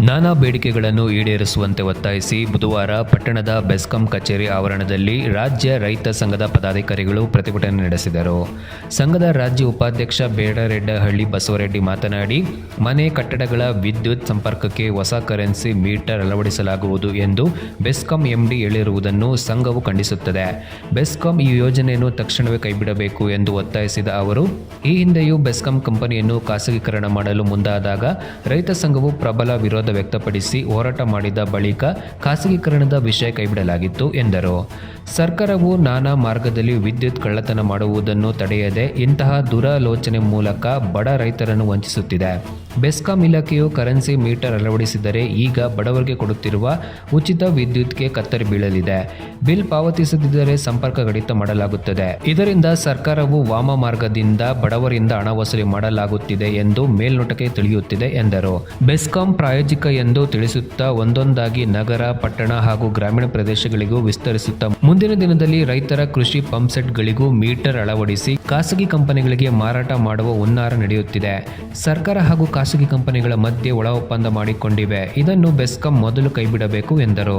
ನಾನಾ ಬೇಡಿಕೆಗಳನ್ನು ಈಡೇರಿಸುವಂತೆ ಒತ್ತಾಯಿಸಿ ಬುಧವಾರ ಪಟ್ಟಣದ ಬೆಸ್ಕಾಂ ಕಚೇರಿ ಆವರಣದಲ್ಲಿ ರಾಜ್ಯ ರೈತ ಸಂಘದ ಪದಾಧಿಕಾರಿಗಳು ಪ್ರತಿಭಟನೆ ನಡೆಸಿದರು. ಸಂಘದ ರಾಜ್ಯ ಉಪಾಧ್ಯಕ್ಷ ಬೇಡರೆಡ್ಡಹಳ್ಳಿ ಬಸವರೆಡ್ಡಿ ಮಾತನಾಡಿ, ಮನೆ ಕಟ್ಟಡಗಳ ವಿದ್ಯುತ್ ಸಂಪರ್ಕಕ್ಕೆ ಹೊಸ ಕರೆನ್ಸಿ ಮೀಟರ್ ಅಳವಡಿಸಲಾಗುವುದು ಎಂದು ಬೆಸ್ಕಾಂ ಎಂಡಿ ಹೇಳಿರುವುದನ್ನು ಸಂಘವು ಖಂಡಿಸುತ್ತದೆ. ಬೆಸ್ಕಾಂ ಈ ಯೋಜನೆಯನ್ನು ತಕ್ಷಣವೇ ಕೈಬಿಡಬೇಕು ಎಂದು ಒತ್ತಾಯಿಸಿದ ಅವರು, ಈ ಹಿಂದೆಯೂ ಬೆಸ್ಕಾಂ ಕಂಪನಿಯನ್ನು ಖಾಸಗೀಕರಣ ಮಾಡಲು ಮುಂದಾದಾಗ ರೈತ ಸಂಘವು ಪ್ರಬಲ ವಿರೋಧ ವ್ಯಕ್ತಪಡಿಸಿ ಹೋರಾಟ ಮಾಡಿದ ಬಳಿಕ ಖಾಸಗೀಕರಣದ ವಿಷಯ ಕೈಬಿಡಲಾಗಿತ್ತು ಎಂದರು. ಸರ್ಕಾರವು ನಾನಾ ಮಾರ್ಗದಲ್ಲಿ ವಿದ್ಯುತ್ ಕಳ್ಳತನ ಮಾಡುವುದನ್ನು ತಡೆಯದೆ ಇಂತಹ ದುರಾಲೋಚನೆ ಮೂಲಕ ಬಡ ರೈತರನ್ನು ವಂಚಿಸುತ್ತಿದೆ. ಬೆಸ್ಕಾಂ ಇಲಾಖೆಯು ಕರೆನ್ಸಿ ಮೀಟರ್ ಅಳವಡಿಸಿದರೆ ಈಗ ಬಡವರಿಗೆ ಕೊಡುತ್ತಿರುವ ಉಚಿತ ವಿದ್ಯುತ್ಗೆ ಕತ್ತರಿ ಬೀಳಲಿದೆ. ಬಿಲ್ ಪಾವತಿಸದಿದ್ದರೆ ಸಂಪರ್ಕ ಕಡಿತ ಮಾಡಲಾಗುತ್ತದೆ. ಇದರಿಂದ ಸರ್ಕಾರವು ವಾಮ ಮಾರ್ಗದಿಂದ ಬಡವರಿಂದ ಹಣ ವಸೂಲಿ ಮಾಡಲಾಗುತ್ತಿದೆ ಎಂದು ಮೇಲ್ನೋಟಕ್ಕೆ ತಿಳಿಯುತ್ತಿದೆ ಎಂದರು. ಬೆಸ್ಕಾಂ ಪ್ರಾಯೋಜಿಕ ಎಂದು ತಿಳಿಸುತ್ತಾ ಒಂದೊಂದಾಗಿ ನಗರ, ಪಟ್ಟಣ ಹಾಗೂ ಗ್ರಾಮೀಣ ಪ್ರದೇಶಗಳಿಗೂ ವಿಸ್ತರಿಸುತ್ತಾ ಮುಂದಿನ ದಿನದಲ್ಲಿ ರೈತರ ಕೃಷಿ ಪಂಪ್ಸೆಟ್ಗಳಿಗೂ ಮೀಟರ್ ಅಳವಡಿಸಿ ಖಾಸಗಿ ಕಂಪನಿಗಳಿಗೆ ಮಾರಾಟ ಮಾಡುವ ಹುನ್ನಾರ ನಡೆಯುತ್ತಿದೆ. ಸರ್ಕಾರ ಹಾಗೂ ಖಾಸಗಿ ಕಂಪನಿಗಳ ಮಧ್ಯೆ ಒಳ ಒಪ್ಪಂದ ಮಾಡಿಕೊಂಡಿವೆ. ಇದನ್ನು ಬೆಸ್ಕಾಂ ಮೊದಲು ಕೈಬಿಡಬೇಕು ಎಂದರು.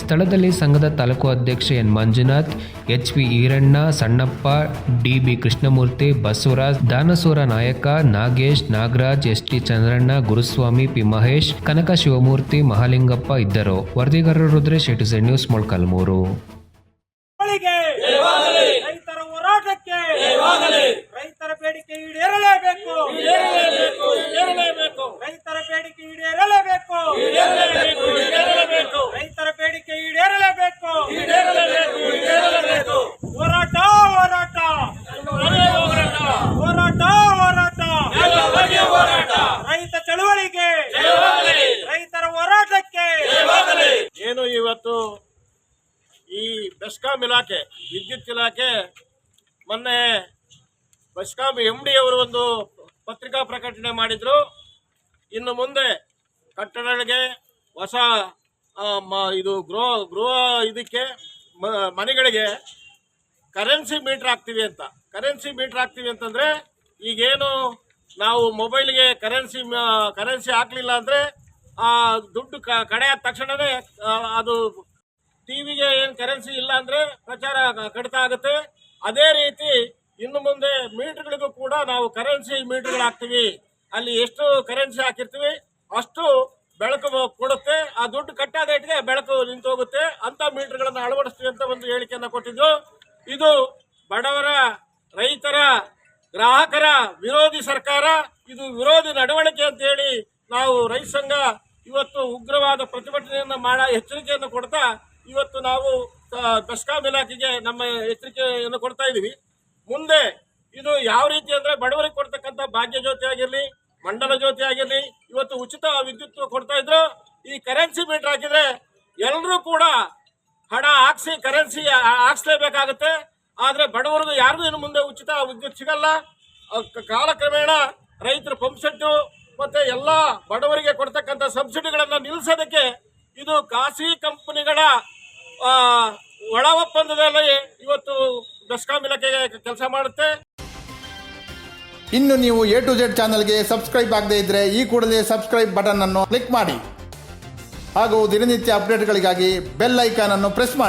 ಸ್ಥಳದಲ್ಲಿ ಸಂಘದ ತಾಲೂಕು ಅಧ್ಯಕ್ಷ N Manjunath, H P Eranna, Sannappa, D B Krishnamurthy, Basavaraj, Danasura Nayaka, Nagesh, Nagaraj, S T Chandranna, Guruswamy, P Mahesh, Kanaka Shivamurthy, Mahalingappa ಇದ್ದರು. ವರದಿಗಾರರು Rudresh A two news, Molakalmuru ಗಳಿಗೆ ರೈತರ ಹೋರಾಟಕ್ಕೆ ರೈತರ ಬೇಡಿಕೆ ಈಡೇರಲೇಬೇಕು. ರೈತರ ಬೇಡಿಕೆ ಈಡೇರಲೇಬೇಕು. ರೈತರ ಬೇಡಿಕೆ ಈಡೇರಲೇಬೇಕು. ಹೋರಾಟ ಹೋರಾಟ. ಹೋರಾಟ. ಹೋರಾಟ ರೈತ ಚಳುವಳಿಗೆ. ರೈತರ ಹೋರಾಟಕ್ಕೆ. ಏನು ಇವತ್ತು ಈ ಬೆಸ್ಕಾಂ ಇಲಾಖೆ ವಿದ್ಯುತ್ ಇಲಾಖೆ ಮೊನ್ನೆ ಬಸ್ಕಾಂ ಎಂ ಡಿ ಅವರು ಒಂದು ಪತ್ರಿಕಾ ಪ್ರಕಟಣೆ ಮಾಡಿದ್ರು. ಇನ್ನು ಮುಂದೆ ಕಟ್ಟಡಗಳಿಗೆ ಹೊಸ ಇದು ಗೃಹ ಗೃಹ ಇದಕ್ಕೆ ಮನೆಗಳಿಗೆ ಕರೆನ್ಸಿ ಮೀಟರ್ ಹಾಕ್ತೀವಿ ಅಂತ. ಕರೆನ್ಸಿ ಮೀಟರ್ ಹಾಕ್ತೀವಿ ಅಂತಂದ್ರೆ ಈಗೇನು ನಾವು ಮೊಬೈಲ್ಗೆ ಕರೆನ್ಸಿ ಕರೆನ್ಸಿ ಹಾಕಲಿಲ್ಲ ಅಂದ್ರೆ ಆ ದುಡ್ಡು ಕಡೆ ಆದ ತಕ್ಷಣವೇ ಅದು ಅದು ಟಿವಿಗೆ ಏನು ಕರೆನ್ಸಿ ಇಲ್ಲ ಅಂದ್ರೆ ಪ್ರಚಾರ ಕಡಿತ ಆಗುತ್ತೆ. ಅದೇ ರೀತಿ ಇನ್ನು ಮುಂದೆ ಮೀಟರ್ಗಳಿಗೂ ಕೂಡ ನಾವು ಕರೆನ್ಸಿ ಮೀಟರ್ಗಳು ಹಾಕ್ತೀವಿ ಅಲ್ಲಿ ಎಷ್ಟು ಕರೆನ್ಸಿ ಹಾಕಿರ್ತೀವಿ, ಅಷ್ಟು ಬೆಳಕು ಕೊಡುತ್ತೆ. ಆ ದುಡ್ಡು ಕಟ್ಟಾದ ಇಟ್ಟಿಗೆ ಬೆಳಕು ನಿಂತು ಹೋಗುತ್ತೆ ಅಂತ ಮೀಟರ್ಗಳನ್ನು ಅಳವಡಿಸ್ತೀವಿ ಅಂತ ಒಂದು ಹೇಳಿಕೆಯನ್ನ ಕೊಟ್ಟಿದ್ದು. ಇದು ಬಡವರ, ರೈತರ, ಗ್ರಾಹಕರ ವಿರೋಧಿ ಸರ್ಕಾರ, ಇದು ವಿರೋಧಿ ನಡವಳಿಕೆ ಅಂತ ಹೇಳಿ ನಾವು ರೈತ ಸಂಘ ಇವತ್ತು ಉಗ್ರವಾದ ಪ್ರತಿಭಟನೆಯನ್ನ ಮಾಡ ಎಚ್ಚರಿಕೆಯನ್ನು ಕೊಡ್ತಾ ಇವತ್ತು ನಾವು ಬೆಸ್ಕಾಂ ಇಲಾಖೆಗೆ ನಮ್ಮ ಎಚ್ಚರಿಕೆಯನ್ನು ಕೊಡ್ತಾ ಇದ್ದೀವಿ. ಮುಂದೆ ಇದು ಯಾವ ರೀತಿ ಅಂದ್ರೆ ಬಡವರಿಗೆ ಕೊಡ್ತಕ್ಕಂಥ ಭಾಗ್ಯ ಜ್ಯೋತಿ ಆಗಿರಲಿ, ಮಂಡಲ ಜ್ಯೋತಿ ಆಗಿರಲಿ, ಇವತ್ತು ಉಚಿತ ವಿದ್ಯುತ್ ಕೊಡ್ತಾ ಇದ್ರು, ಈ ಕರೆನ್ಸಿ ಮೀಟರ್ ಹಾಕಿದ್ರೆ ಎಲ್ಲರೂ ಕೂಡ ಹಣ ಹಾಕ್ಸಿ ಕರೆನ್ಸಿ ಹಾಕ್ಸ್ಲೇಬೇಕಾಗುತ್ತೆ. ಆದ್ರೆ ಬಡವರಿಗೂ ಯಾರಿಗೂ ಇನ್ನು ಮುಂದೆ ಉಚಿತ ವಿದ್ಯುತ್ ಸಿಗಲ್ಲ. ಕಾಲಕ್ರಮೇಣ ರೈತರ ಪಂಪ್ ಸೆಟ್ಟು ಮತ್ತೆ ಎಲ್ಲ ಬಡವರಿಗೆ ಕೊಡ್ತಕ್ಕಂಥ ಸಬ್ಸಿಡಿಗಳನ್ನ ನಿಲ್ಲಿಸೋದಕ್ಕೆ ಇದು ಖಾಸಗಿ ಕಂಪನಿಗಳ ಒಪ್ಪಂದದಲ್ಲಿ ಇವತ್ತು ಬೆಸ್ಕಾಂ ಇಲಾಖೆಗೆ ಕೆಲಸ ಮಾಡುತ್ತೆ. ಇನ್ನು ನೀವು ಎ ಟು ಜೆಡ್ ಚಾನಲ್ಗೆ ಸಬ್ಸ್ಕ್ರೈಬ್ ಆಗದೇ ಇದ್ದರೆ ಈ ಕೂಡಲೇ ಸಬ್ಸ್ಕ್ರೈಬ್ ಬಟನ್ ಅನ್ನು ಕ್ಲಿಕ್ ಮಾಡಿ. ಹಾಗೂ ದಿನನಿತ್ಯ ಅಪ್ಡೇಟ್ಗಳಿಗಾಗಿ ಬೆಲ್ ಐಕಾನ್ ಅನ್ನು ಪ್ರೆಸ್ ಮಾಡಿ.